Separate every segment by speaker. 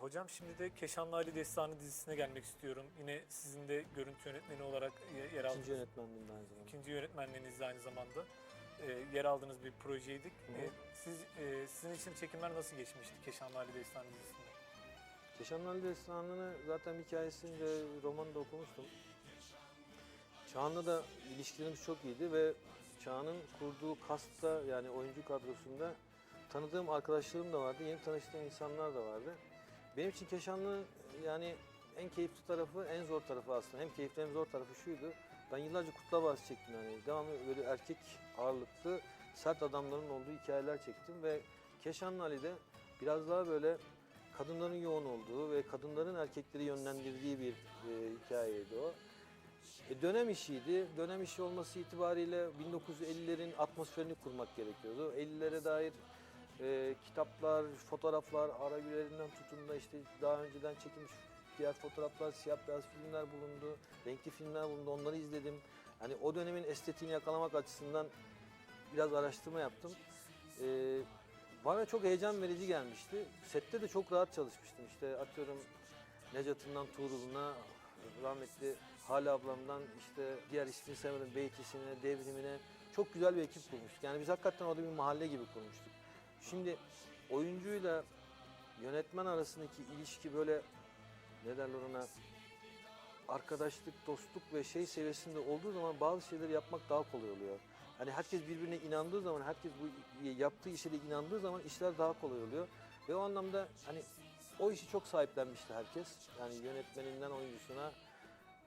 Speaker 1: hocam şimdi de Keşanlı Ali Destanı dizisine gelmek istiyorum. Yine sizin de görüntü yönetmeni olarak ye- yer aldığınız,
Speaker 2: İkinci yönetmenliğim aynı zamanda.
Speaker 1: ikinci yönetmenliğiniz de aynı zamanda e, yer aldığınız bir projeydik. E, siz e, sizin için çekimler nasıl geçmişti Keşanlı Ali Destanı dizisinde?
Speaker 2: Keşanlı Ali Destanı'nı zaten hikayesini de romanı da okumuştum. Çağan'la da ilişkilerimiz çok iyiydi ve Çağan'ın kurduğu kasta yani oyuncu kadrosunda tanıdığım arkadaşlarım da vardı, yeni tanıştığım insanlar da vardı. Benim için Keşanlı yani en keyifli tarafı, en zor tarafı aslında. Hem keyifli hem zor tarafı şuydu. Ben yıllarca Kurtlar Vadisi çektim yani. Devamlı böyle erkek ağırlıklı, sert adamların olduğu hikayeler çektim ve Keşanlı Ali'de biraz daha böyle kadınların yoğun olduğu ve kadınların erkekleri yönlendirdiği bir e, hikayeydi o. E, dönem işiydi. Dönem işi olması itibariyle 1950'lerin atmosferini kurmak gerekiyordu. 50'lere dair e, kitaplar, fotoğraflar, Aragülerinden tutun da işte daha önceden çekilmiş diğer fotoğraflar, siyah beyaz filmler bulundu, renkli filmler bulundu. Onları izledim. Hani o dönemin estetiğini yakalamak açısından biraz araştırma yaptım. E, bana çok heyecan verici gelmişti. Sette de çok rahat çalışmıştım. İşte atıyorum Necat'ından Tuğrul'una, rahmetli Hale ablamdan işte diğer ismini sevmedim Beytisine, Devrimine çok güzel bir ekip kurmuştuk. Yani biz hakikaten orada bir mahalle gibi kurmuştuk. Şimdi oyuncuyla yönetmen arasındaki ilişki böyle ne derler ona arkadaşlık, dostluk ve şey seviyesinde olduğu zaman bazı şeyleri yapmak daha kolay oluyor. Hani herkes birbirine inandığı zaman, herkes bu yaptığı işe de inandığı zaman işler daha kolay oluyor. Ve o anlamda hani o işi çok sahiplenmişti herkes. Yani yönetmeninden oyuncusuna,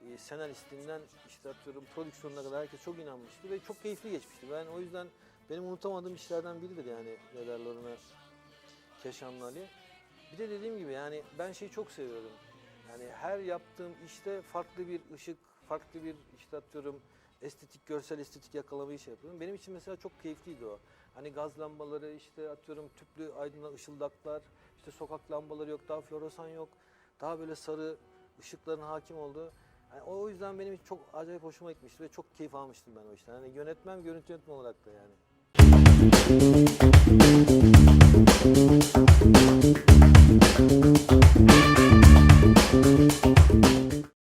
Speaker 2: e, senaristinden işte atıyorum prodüksiyonuna kadar herkes çok inanmıştı ve çok keyifli geçmişti. Ben o yüzden benim unutamadığım işlerden biridir yani ne derler Keşanlı Ali. Bir de dediğim gibi yani ben şeyi çok seviyorum. Yani her yaptığım işte farklı bir ışık, farklı bir işte atıyorum estetik, görsel estetik yakalamayı şey yapıyorum. Benim için mesela çok keyifliydi o. Hani gaz lambaları, işte atıyorum tüplü aydınlat ışıldaklar, işte sokak lambaları yok, daha floresan yok. Daha böyle sarı ışıkların hakim olduğu. Yani o yüzden benim çok acayip hoşuma gitmişti ve çok keyif almıştım ben o işten. Hani yönetmem, görüntü yönetme olarak da yani.